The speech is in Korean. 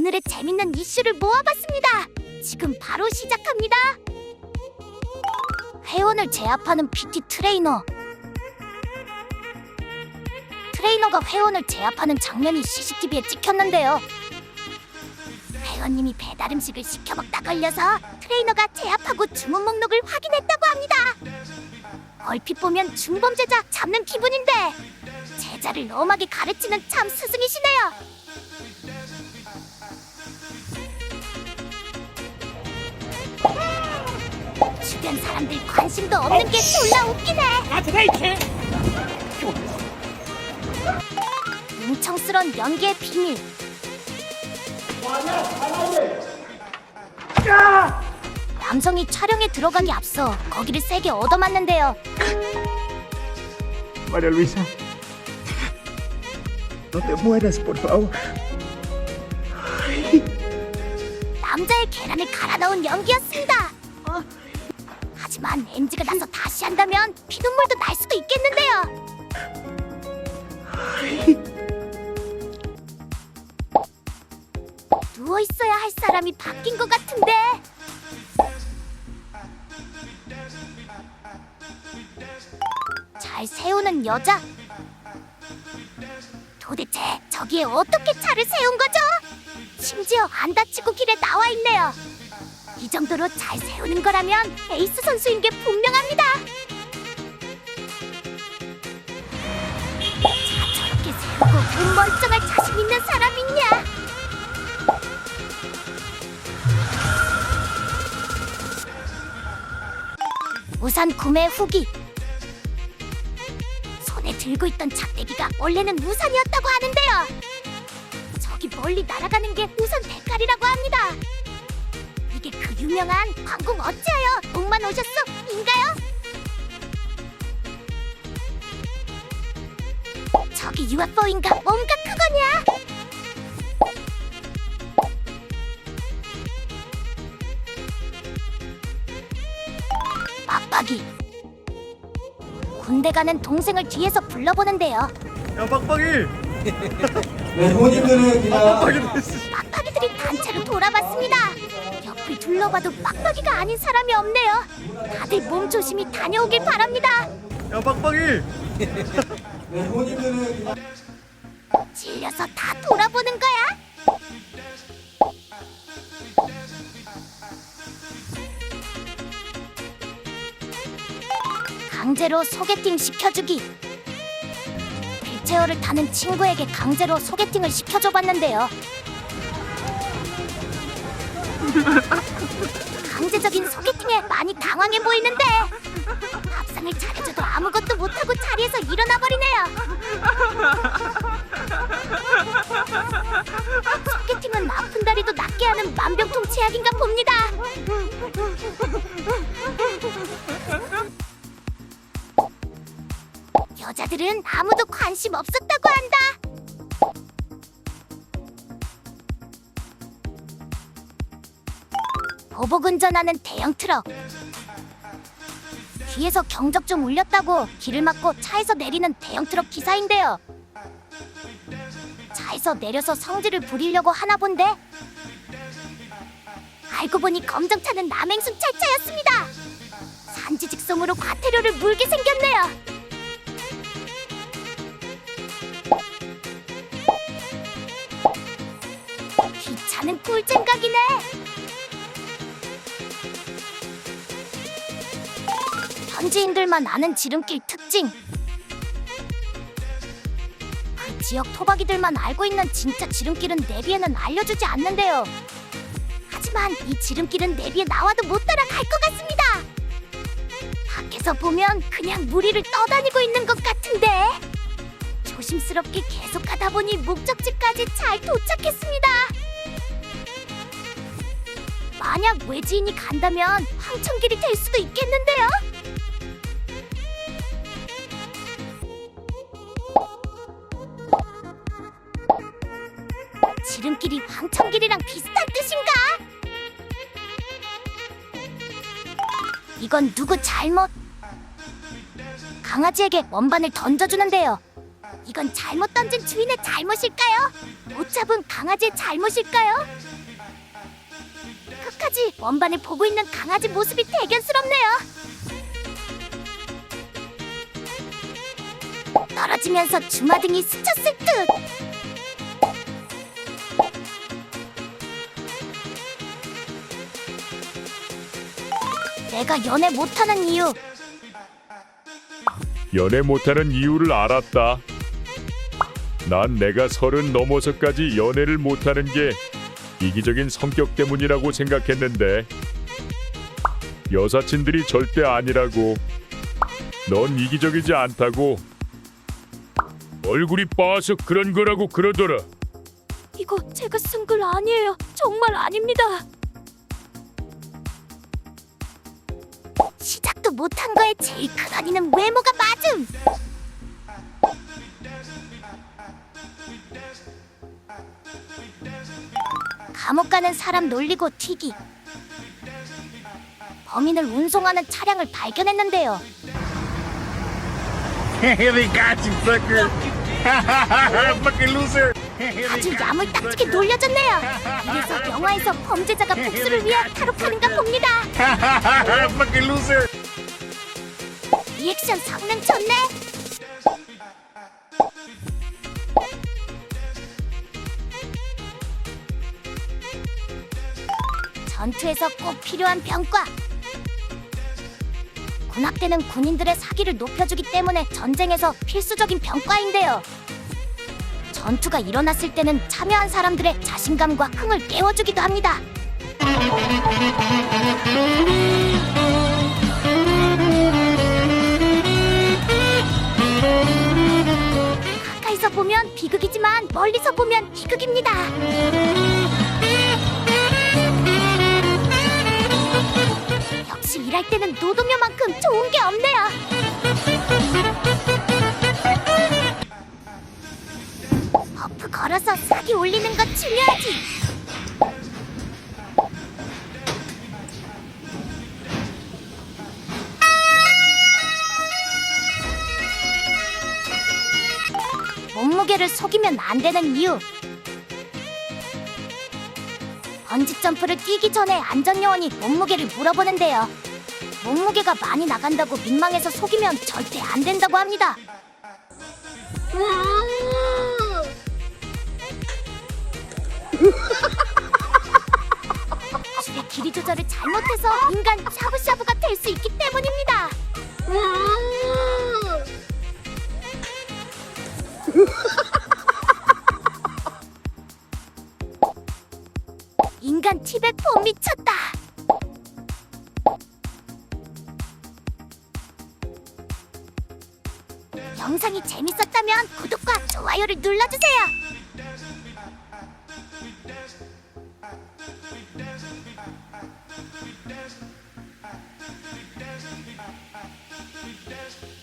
오늘의 재밌는 이슈를 모아봤습니다. 지금 바로 시작합니다. 회원을 제압하는 PT 트레이너. 트레이너가 회원을 제압하는 장면이 CCTV에 찍혔는데요. 회원님이 배달 음식을 시켜 먹다 걸려서 트레이너가 제압하고 주문 목록을 확인했다고 합니다. 얼핏 보면 중범죄자 잡는 기분인데 제자를 엄하게 가르치는 참 스승이시네요. 주변 사람들 관심도 없는 게 졸라 웃기네. 뭉청스런 연기의 비밀. 남성이 촬영에 들어가기 앞서 거기를 세게 얻어맞는데요. María Luisa. No te mueras, por favor. 남자의 계란을 갈아 넣은 연기였습니다. 하지만 NG가 나서 다시 한다면 피눈물도 날 수도 있겠는데요. 누워 있어야 할 사람이 바뀐 것 같은데. 잘 세우는 여자. 도대체 저기에 어떻게 차를 세운 거죠? 심지어 안 다치고 길에 나와 있네요. 이 정도로 잘 세우는 거라면 에이스 선수인 게 분명합니다. 자, 저렇게 세우고 그 멀쩡할 자신 있는 사람 있냐? 우산 구매 후기. 손에 들고 있던 작대기가 원래는 우산이었다고 하는데요. 저기 멀리 날아가는 게 우선 대가리라고 합니다. 유명한 광고 어째요? 목만 오셨어? 인가요? 저기 UFO인가? 뭔가 크거냐? 빡빡이 군대 가는 동생을 뒤에서 불러보는데요. 야, 빡빡이. 네, 부모님들은 그냥 빡빡이들이 단체로 돌아봤습니다. 둘러봐도 빡빡이가 아닌 사람이 없네요. 다들 몸 조심히 다녀오길 바랍니다. 야, 빡빡이. 질려서 다 돌아보는 거야? 강제로 소개팅 시켜주기. 휠체어를 타는 친구에게 강제로 소개팅을 시켜줘봤는데요. 강제적인 소개팅에 많이 당황해 보이는데 밥상을 차려줘도 아무것도 못하고 자리에서 일어나 버리네요. 소개팅은 아픈 다리도 낫게 하는 만병통치약인가 봅니다. 여자들은 아무도 관심 없었다고 한다. 보복 운전하는 대형 트럭. 뒤에서 경적 좀 울렸다고 길을 막고 차에서 내리는 대형 트럭 기사인데요. 차에서 내려서 성질을 부리려고 하나 본데 알고 보니 검정차는 남행순 찰차였습니다. 산지 직송으로 과태료를 물게 생겼네요. 귀찮은 꿀잼 각이네. 현지인들만 아는 지름길 특징. 그 지역 토박이들만 알고 있는 진짜 지름길은 내비에는 알려주지 않는데요. 하지만 이 지름길은 내비에 나와도 못 따라갈 것 같습니다. 밖에서 보면 그냥 무리를 떠다니고 있는 것 같은데. 조심스럽게 계속하다 보니 목적지까지 잘 도착했습니다. 만약 외지인이 간다면 황천길이 될 수도 있겠는데요. 지름길이 황천길이랑 비슷한 뜻인가? 이건 누구 잘못? 강아지에게 원반을 던져주는데요. 이건 잘못 던진 주인의 잘못일까요? 못 잡은 강아지의 잘못일까요? 끝까지 원반을 보고 있는 강아지 모습이 대견스럽네요. 떨어지면서 주마등이 스쳤을 듯. 내가 연애 못하는 이유 연애 못하는 이유를 알았다. 난 내가 서른 넘어서까지 연애를 못하는 게 이기적인 성격 때문이라고 생각했는데 여사친들이 절대 아니라고. 넌 이기적이지 않다고. 얼굴이 빠서 그런 거라고 그러더라. 이거 제가 쓴 글 아니에요. 정말 아닙니다. 못한 거에 제일 큰언니는 외모가 맞음. 감옥 가는 사람 놀리고 튀기. 범인을 운송하는 차량을 발견했는데요. they got you, sucker. Fucking loser. 아주 야물딱지게 놀려졌네요. 이래서 영화에서 범죄자가 복수를 위해 탈옥하는가 봅니다. Fucking loser. 리액션 성능 좋네. 전투에서 꼭 필요한 병과. 군악대는 군인들의 사기를 높여주기 때문에 전쟁에서 필수적인 병과인데요. 전투가 일어났을 때는 참여한 사람들의 자신감과 흥을 깨워주기도 합니다. 멀리서 보면 희극입니다. 역시 일할 때는 노동요만큼 좋은 게 없네요. 버프 걸어서 사기 올리는 건 중요하지. 무게를 속이면 안 되는 이유. 번지 점프를 뛰기 전에 안전 요원이 몸무게를 물어보는데요. 몸무게가 많이 나간다고 민망해서 속이면 절대 안 된다고 합니다. 줄의 길이 조절을 잘못해서 인간 샤브샤브가 될 수 있기 때문입니다. 티백 폼 미쳤다. 영상이 재밌었다면 구독과 좋아요를 눌러주세요. We dance.